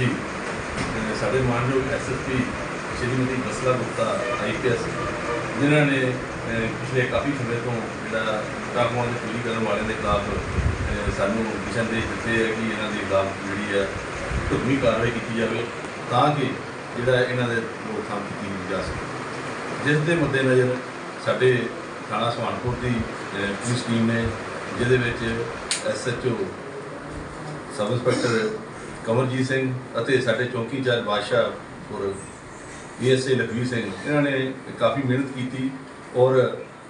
ਜੀ। ਸਾਡੇ ਮਾਨਯੋਗ ਐਸਪੀ ਸ਼੍ਰੀਮਤੀ ਬਸਲਾ ਗੁਪਤਾ ਆਈਪੀਐਸ ਜਿਨ੍ਹਾਂ ਨੇ ਪਿਛਲੇ ਕਾਫੀ ਸਮੇਂ ਤੋਂ ਜਿਹੜਾ ਕਾਨੂੰਨਾਂ ਦੀ ਪੂਰੀ ਕਰਨ ਵਾਲਿਆਂ ਦੇ ਖਿਲਾਫ ਸਾਨੂੰ ਦਿਸ਼ਾ ਨਿਰਦੇਸ਼ ਦਿੱਤੇ ਹੈ ਕਿ ਇਹਨਾਂ ਦੇ ਖਿਲਾਫ ਜਿਹੜੀ ਹੈ ਢੁਕਵੀਂ ਕਾਰਵਾਈ ਕੀਤੀ ਜਾਵੇ ਤਾਂ ਕਿ ਜਿਹੜਾ ਇਹਨਾਂ ਦੇ ਰੋਕਥਾਮ ਕੀਤੀ ਜਾ ਸਕੇ। ਜਿਸ ਦੇ ਮੱਦੇਨਜ਼ਰ ਸਾਡੇ ਥਾਣਾ ਸੁਹਾਨਪੁਰ ਦੀ ਪੁਲਿਸ ਟੀਮ ਨੇ, ਜਿਹਦੇ ਵਿੱਚ SHO sub inspector Kamarjit Singh ਅਤੇ ਸਾਡੇ ਚੌਕੀ ਇੰਚਾਰਜ ਬਾਦਸ਼ਾਹ ਔਰ ਏਐਸਏ ਲਖਵੀਰ ਸਿੰਘ, ਇਹਨਾਂ ਨੇ ਕਾਫੀ ਮਿਹਨਤ ਕੀਤੀ ਔਰ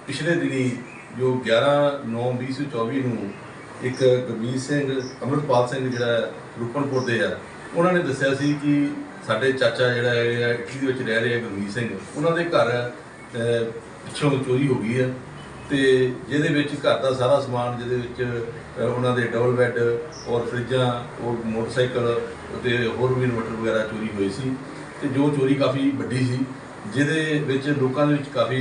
ਪਿਛਲੇ ਦਿਨੀ ਜੋ 11 9 2024 ਨੂੰ ਇੱਕ ਗੁਰਮੀਤ ਸਿੰਘ ਅਮਰਪਾਲ ਸਿੰਘ ਜਿਹੜਾ ਰੂਪਨਪੁਰ ਦੇ ਆ, ਉਹਨਾਂ ਨੇ ਦੱਸਿਆ ਸੀ ਕਿ ਸਾਡੇ ਚਾਚਾ ਜਿਹੜਾ ਹੈ, ਇਟਲੀ ਦੇ ਵਿੱਚ ਰਹਿ ਰਹੇ ਆ ਗੁਰਮੀਤ ਸਿੰਘ, ਉਹਨਾਂ ਦੇ ਘਰ ਪਿੱਛੋਂ ਚੋਰੀ ਹੋ ਗਈ ਹੈ। ਤੇ ਜਿਹਦੇ ਵਿੱਚ ਘਰ ਦਾ ਸਾਰਾ ਸਮਾਨ, ਜਿਹਦੇ ਵਿੱਚ ਉਹਨਾਂ ਦੇ ਡਬਲ ਬੈੱਡ ਔਰ ਫਰਿੱਜਾਂ ਔਰ ਮੋਟਰਸਾਈਕਲ ਤੇ ਹੋਰ ਵੀ ਇਨਵਰਟਰ ਵਗੈਰਾ ਚੋਰੀ ਹੋਏ ਸੀ ਤੇ ਜੋ ਚੋਰੀ ਕਾਫੀ ਵੱਡੀ ਸੀ, ਜਿਹਦੇ ਵਿੱਚ ਲੋਕਾਂ ਦੇ ਵਿੱਚ ਕਾਫੀ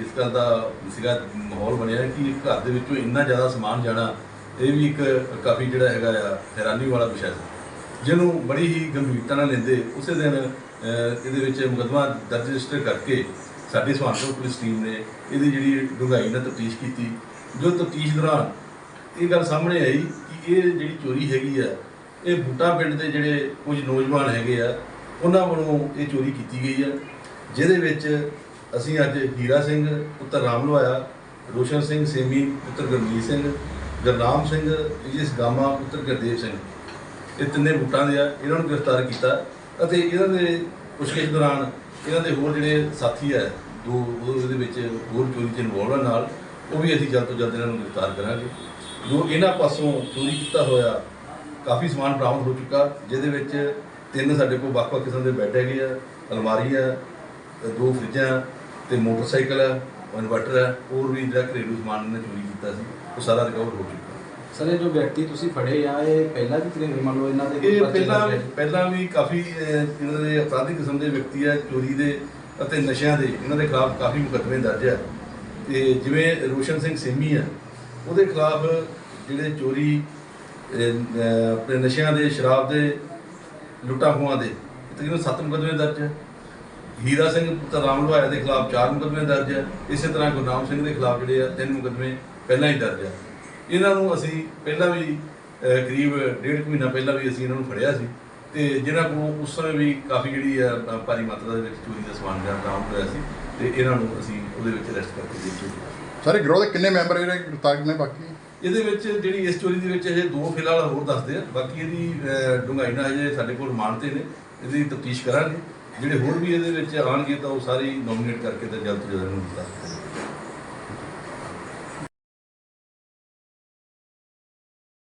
ਇਸ ਗੱਲ ਦਾ ਸੀਗਾ ਮਾਹੌਲ ਬਣਿਆ ਕਿ ਘਰ ਦੇ ਵਿੱਚੋਂ ਇੰਨਾ ਜ਼ਿਆਦਾ ਸਮਾਨ ਜਾਣਾ, ਇਹ ਵੀ ਇੱਕ ਕਾਫੀ ਜਿਹੜਾ ਹੈਗਾ ਆ ਹੈਰਾਨੀ ਵਾਲਾ ਵਿਸ਼ਾ ਸੀ। ਜਿਹਨੂੰ ਬੜੀ ਹੀ ਗੰਭੀਰਤਾ ਨਾਲ ਲੈਂਦੇ, ਉਸੇ ਦਿਨ ਇਹਦੇ ਵਿੱਚ ਮੁਕੱਦਮਾ ਦਰਜ ਰਜਿਸਟਰ ਕਰਕੇ ਸਾਡੀ ਸੁਹਾਨਪੁਰ ਪੁਲਿਸ ਟੀਮ ਨੇ ਇਹਦੀ ਜਿਹੜੀ ਡੂੰਘਾਈ ਨਾਲ ਤਫਤੀਸ਼ ਕੀਤੀ। ਜੋ ਤਫਤੀਸ਼ ਦੌਰਾਨ ਇਹ ਗੱਲ ਸਾਹਮਣੇ ਆਈ ਕਿ ਇਹ ਜਿਹੜੀ ਚੋਰੀ ਹੈਗੀ ਆ, ਇਹ ਬੂਟਾ ਪਿੰਡ ਦੇ ਜਿਹੜੇ ਕੁਝ ਨੌਜਵਾਨ ਹੈਗੇ ਆ, ਉਹਨਾਂ ਵੱਲੋਂ ਇਹ ਚੋਰੀ ਕੀਤੀ ਗਈ ਆ। ਜਿਹਦੇ ਵਿੱਚ ਅਸੀਂ ਅੱਜ ਹੀਰਾ ਸਿੰਘ, ਪੁੱਤਰ ਰਾਮ ਲਵਾਇਆ ਰੋਸ਼ਨ ਸਿੰਘ, ਸੇਮੀ, ਪੁੱਤਰ ਗੁਰਮੀਤ ਸਿੰਘ, ਗੁਰਨਾਮ ਸਿੰਘ ਜਿਸ ਗਾਮਾ, ਪੁੱਤਰ ਗੁਰਦੇਵ ਸਿੰਘ। ਇਹ ਤਿੰਨੇ ਬੂਟਾਂ ਦੇ ਆ, ਇਹਨਾਂ ਨੂੰ ਗ੍ਰਿਫਤਾਰ ਕੀਤਾ ਅਤੇ ਇਹਨਾਂ ਦੇ ਪੁੱਛਗਿੱਛ ਦੌਰਾਨ ਇਹਨਾਂ ਦੇ ਹੋਰ ਜਿਹੜੇ ਸਾਥੀ ਆ ਦੋ ਉਹ ਇਹਦੇ ਵਿੱਚ ਹੋਰ ਚੋਰੀ 'ਚ ਇਨਵੋਲਵ ਨਾਲ ਉਹ ਵੀ ਅਸੀਂ ਜਲਦ ਤੋਂ ਜਲਦ ਇਹਨਾਂ ਨੂੰ ਗ੍ਰਿਫਤਾਰ ਕਰਾਂਗੇ ਜੋ ਇਹਨਾਂ ਪਾਸੋਂ ਚੋਰੀ ਕੀਤਾ ਹੋਇਆ ਕਾਫੀ ਸਮਾਨ ਬਰਾਮਦ ਹੋ ਚੁੱਕਾ ਜਿਹਦੇ ਵਿੱਚ ਤਿੰਨ ਸਾਡੇ ਕੋਲ ਵੱਖ-ਵੱਖ ਕਿਸਮ ਦੇ ਬੈੱਡ ਹੈਗੇ ਆ ਅਲਮਾਰੀ ਆ ਦੋ ਫਰਿੱਜਾਂ ਤੇ ਮੋਟਰਸਾਈਕਲ ਆ ਇਨਵਰਟਰ ਆ ਹੋਰ ਵੀ ਜਿਹੜਾ ਘਰੇਲੂ ਸਮਾਨ ਇਹਨੇ ਚੋਰੀ ਕੀਤਾ ਸੀ ਉਹ ਸਾਰਾ ਰਿਕਵਰ ਹੋ ਚੁੱਕਾ ਸਰ ਇਹ ਜੋ ਵਿਅਕਤੀ ਤੁਸੀਂ ਫੜੇ ਆ ਇਹ ਪਹਿਲਾਂ ਵੀ ਕਿਤੇ ਮੰਨ ਲਓ ਇਹਨਾਂ ਦੇ ਇਹ ਪਹਿਲਾਂ? ਪਹਿਲਾਂ ਵੀ ਕਾਫੀ ਇਹਨਾਂ ਦੇ ਅਪਰਾਧਿਕ ਕਿਸਮ ਦੇ ਵਿਅਕਤੀ ਆ ਚੋਰੀ ਦੇ ਅਤੇ ਨਸ਼ਿਆਂ ਦੇ, ਇਹਨਾਂ ਦੇ ਖਿਲਾਫ ਕਾਫੀ ਮੁਕੱਦਮੇ ਦਰਜ ਹੈ। ਤੇ ਜਿਵੇਂ ਰੋਸ਼ਨ ਸਿੰਘ ਸਿੰਮੀ ਹੈ, ਉਹਦੇ ਖਿਲਾਫ ਜਿਹੜੇ ਚੋਰੀ ਆਪਣੇ ਨਸ਼ਿਆਂ ਦੇ, ਸ਼ਰਾਬ ਦੇ, ਲੁੱਟਾਂ ਖੋਹਾਂ ਦੇ, ਤਕਰੀਬਨ 7 ਮੁਕੱਦਮੇ ਦਰਜ ਹੈ। ਹੀਰਾ ਸਿੰਘ ਪੁੱਤਰ ਰਾਮ ਲਵਾਇਆ ਦੇ ਖਿਲਾਫ 4 ਮੁਕੱਦਮੇ ਦਰਜ ਹੈ। ਇਸੇ ਤਰ੍ਹਾਂ ਗੁਰਨਾਮ ਸਿੰਘ ਦੇ ਖਿਲਾਫ ਜਿਹੜੇ ਆ 3 ਮੁਕੱਦਮੇ ਪਹਿਲਾਂ ਹੀ ਦਰਜ ਹੈ। ਇਹਨਾਂ ਨੂੰ ਅਸੀਂ ਪਹਿਲਾਂ ਵੀ ਕਰੀਬ ਡੇਢ ਕੁ ਮਹੀਨਾ ਪਹਿਲਾਂ ਵੀ ਅਸੀਂ ਇਹਨਾਂ ਨੂੰ ਫੜਿਆ ਸੀ। ਤੇ ਜਿਨ੍ਹਾਂ ਕੋਲ ਉਸ ਸਮੇਂ ਵੀ ਕਾਫੀ ਜਿਹੜੀ ਆ ਭਾਰੀ ਮਾਤਰਾ ਦੇ ਵਿੱਚ ਚੋਰੀ ਦਾ ਸਮਾਨ ਜਿਹੜਾ ਬਰਾਮਦ ਹੋਇਆ ਸੀ ਤੇ ਇਹਨਾਂ ਨੂੰ ਅਸੀਂ ਉਹਦੇ ਵਿੱਚ ਅਰੈਸਟ ਕਰਕੇ ਜੇਲ੍ਹ 'ਚ। ਸਾਰੇ ਗਿਰੋਹ ਦੇ ਕਿੰਨੇ ਮੈਂਬਰ ਜਿਹੜੇ ਗ੍ਰਿਫਤਾਰ ਨੇ ਬਾਕੀ? ਇਹਦੇ ਵਿੱਚ ਜਿਹੜੀ ਇਸ ਚੋਰੀ ਦੇ ਵਿੱਚ ਅਜੇ ਦੋ ਫਿਲਹਾਲ ਹੋਰ ਦੱਸਦੇ ਆ ਬਾਕੀ ਇਹਦੀ ਅ, ਡੂੰਘਾਈ ਨਾਲ ਹਜੇ ਸਾਡੇ ਕੋਲ ਰਿਮਾਂਡ ਤੇ ਨੇ ਇਹਦੀ ਤਫਤੀਸ਼ ਕਰਾਂਗੇ। ਜਿਹੜੇ ਹੋਰ ਵੀ ਇਹਦੇ ਵਿੱਚ ਆਣਗੇ ਤਾਂ ਉਹ ਸਾਰੇ ਨੋਮੀਨੇਟ ਕਰਕੇ ਤੇ ਜਲਦ ਤੋਂ ਜਲਦ ਨੂੰ ਦੱਸ